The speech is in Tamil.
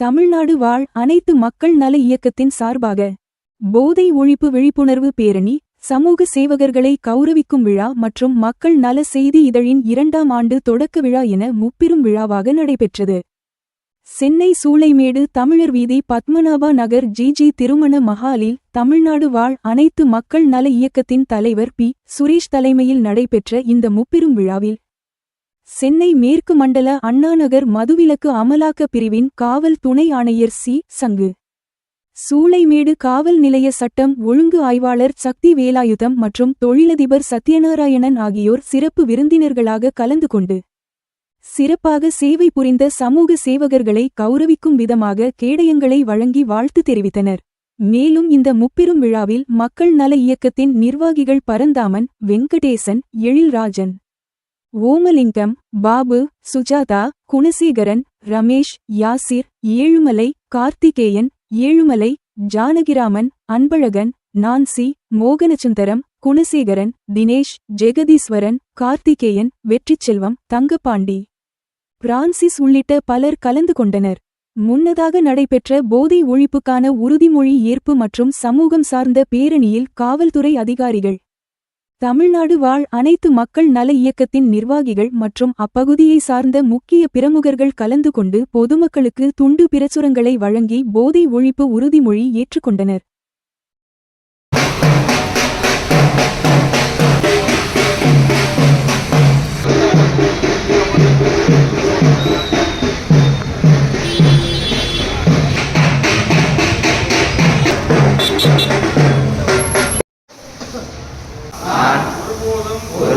தமிழ்நாடு வாழ் அனைத்து மக்கள் நல இயக்கத்தின் சார்பாக போதை ஒழிப்பு விழிப்புணர்வு பேரணி சமூக சேவகர்களை கௌரவிக்கும் விழா மற்றும் மக்கள் நல செய்தி இதழின் இரண்டாம் ஆண்டு தொடக்க விழா என முப்பெரும் விழாவாக நடைபெற்றது. சென்னை சூளைமேடு தமிழர் வீதி பத்மநாபா நகர் ஜிஜி திருமண மஹாலில் தமிழ்நாடு வாழ் அனைத்து மக்கள் நல இயக்கத்தின் தலைவர் பி. சுரேஷ் தலைமையில் நடைபெற்ற இந்த முப்பெரும் விழாவில் சென்னை மேற்கு மண்டல அண்ணாநகர் மதுவிலக்கு அமலாக்க பிரிவின் காவல் துணை ஆணையர் சி. சங்கு. சூளைமேடு காவல் நிலைய சட்டம் ஒழுங்கு ஆய்வாளர் சக்தி வேலாயுதம் மற்றும் தொழிலதிபர் சத்யநாராயணன் ஆகியோர் சிறப்பு விருந்தினர்களாக கலந்து கொண்டு சிறப்பாக சேவை புரிந்த சமூக சேவகர்களை கௌரவிக்கும் விதமாக கேடயங்களை வழங்கி வாழ்த்து தெரிவித்தனர். மேலும் இந்த முப்பெரும் விழாவில் மக்கள் நல இயக்கத்தின் நிர்வாகிகள் பரந்தாமன் வெங்கடேசன் எழில்ராஜன் ஓமலிங்கம் பாபு சுஜாதா குணசேகரன் ரமேஷ் யாசிர் ஏழுமலை கார்த்திகேயன் ஏழுமலை ஜானகிராமன் அன்பழகன் நான்சி மோகனசுந்தரம் குணசேகரன் தினேஷ் ஜெகதீஸ்வரன் கார்த்திகேயன் வெற்றிச்செல்வம் தங்கப்பாண்டி. பிரான்சிஸ் உள்ளிட்ட பலர் கலந்து கொண்டனர். முன்னதாக நடைபெற்ற போதை ஒழிப்புக்கான உறுதிமொழி ஏற்பு மற்றும் சமூகம் சார்ந்த பேரணியில் காவல்துறை அதிகாரிகள் தமிழ்நாடு வாழ் அனைத்து மக்கள் நல இயக்கத்தின் நிர்வாகிகள் மற்றும் அப்பகுதியை சார்ந்த முக்கிய பிரமுகர்கள் கலந்து கொண்டு பொதுமக்களுக்கு துண்டு பிரசுரங்களை வழங்கி போதை ஒழிப்பு உறுதிமொழி ஏற்றுக்கொண்டனர். 보여.